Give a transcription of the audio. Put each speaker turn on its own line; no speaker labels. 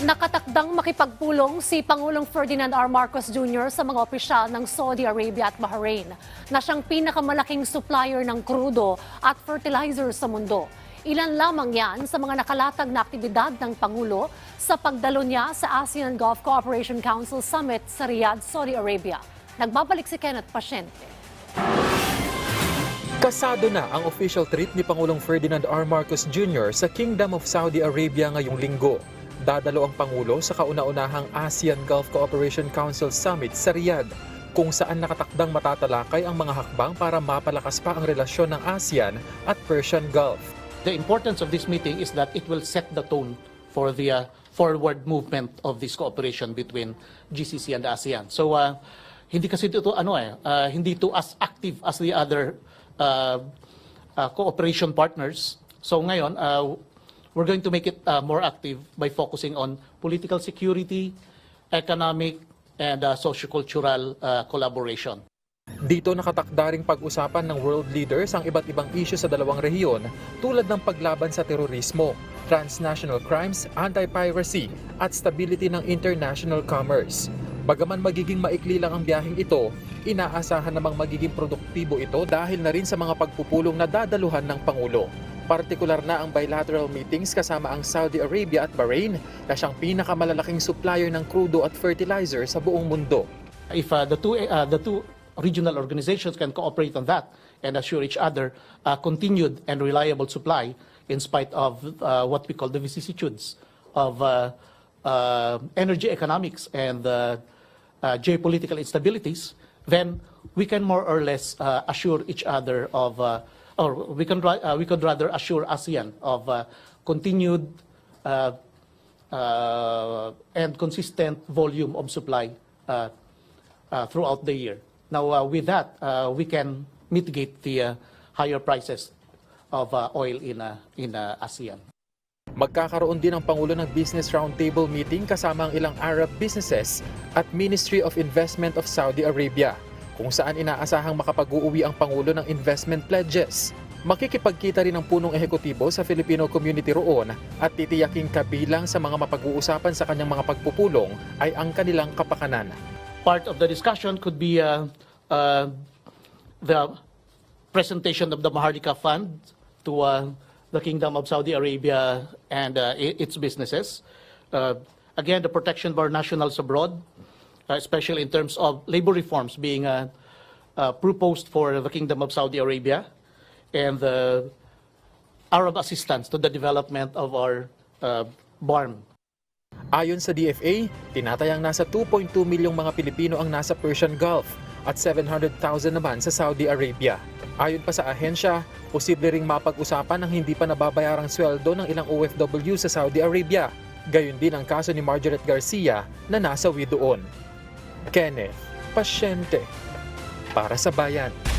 Nakatakdang makipagpulong si Pangulong Ferdinand R. Marcos Jr. sa mga opisyal ng Saudi Arabia at Bahrain na siyang pinakamalaking supplier ng krudo at fertilizer sa mundo. Ilan lamang yan sa mga nakalatag na aktibidad ng Pangulo sa pagdalo niya sa ASEAN Gulf Cooperation Council Summit sa Riyadh, Saudi Arabia. Nagbabalik si Kenneth Pasyente.
Kasado na ang official trip ni Pangulong Ferdinand R. Marcos Jr. sa Kingdom of Saudi Arabia ngayong linggo. Dadalo ang Pangulo sa kauna-unahang ASEAN Gulf Cooperation Council Summit sa Riyadh, kung saan nakatakdang matatalakay ang mga hakbang para mapalakas pa ang relasyon ng ASEAN at Persian Gulf.
The importance of this meeting is that it will set the tone for the uh, forward movement of this cooperation between GCC and ASEAN. So uh, hindi kasi ito ano eh uh, hindi ito as active as the other uh, uh, cooperation partners. So ngayon uh, we're going to make it uh, more active by focusing on political security, economic and uh, sociocultural uh, collaboration.
Dito nakatakdaring pag-usapan ng world leaders ang iba't ibang isyu sa dalawang rehiyon tulad ng paglaban sa terorismo, transnational crimes, anti-piracy at stability ng international commerce. Bagaman magiging maikli lang ang biyaheng ito, inaasahan namang magiging produktibo ito dahil na rin sa mga pagpupulong na dadaluhan ng Pangulo. Partikular na ang bilateral meetings kasama ang Saudi Arabia at Bahrain na siyang pinakamalalaking supplier ng crudo at fertilizer sa buong mundo.
if uh, the two uh, the two regional organizations can cooperate on that and assure each other uh, continued and reliable supply in spite of uh, what we call the vicissitudes of uh, uh, energy economics and uh, uh, geopolitical instabilities, then we can more or less uh, assure each other of, uh, or we can uh, we could rather assure ASEAN of uh, continued uh, uh, and consistent volume of supply uh, uh, throughout the year. Now, uh, with that, uh, we can mitigate the uh, higher prices of uh, oil in, uh, in uh, ASEAN.
Magkakaroon din ang Pangulo ng Business Roundtable meeting kasama ang ilang Arab businesses at Ministry of Investment of Saudi Arabia, kung saan inaasahang makapag-uuwi ang Pangulo ng investment pledges. Makikipagkita rin ang punong ehekutibo sa Filipino community roon at titiyaking kabilang sa mga mapag-uusapan sa kanyang mga pagpupulong ay ang kanilang kapakanan.
Part of the discussion could be uh, uh, the presentation of the Mahardika Fund to uh, the Kingdom of Saudi Arabia and uh, its businesses. Uh, again, the protection of our nationals abroad, especially in terms of labor reforms being uh, uh, proposed for the Kingdom of Saudi Arabia, and the Arab assistance to the development of our uh, BARM
Ayon sa DFA, tinatayang nasa 2.2 milyong mga Pilipino ang nasa Persian Gulf at 700,000 naman sa Saudi Arabia. Ayon pa sa ahensya, posible ring mapag-usapan ang hindi pa nababayarang sweldo ng ilang OFW sa Saudi Arabia. Gayon din ang kaso ni Margaret Garcia na nasawi doon. Kenneth, pasyente para sa bayan.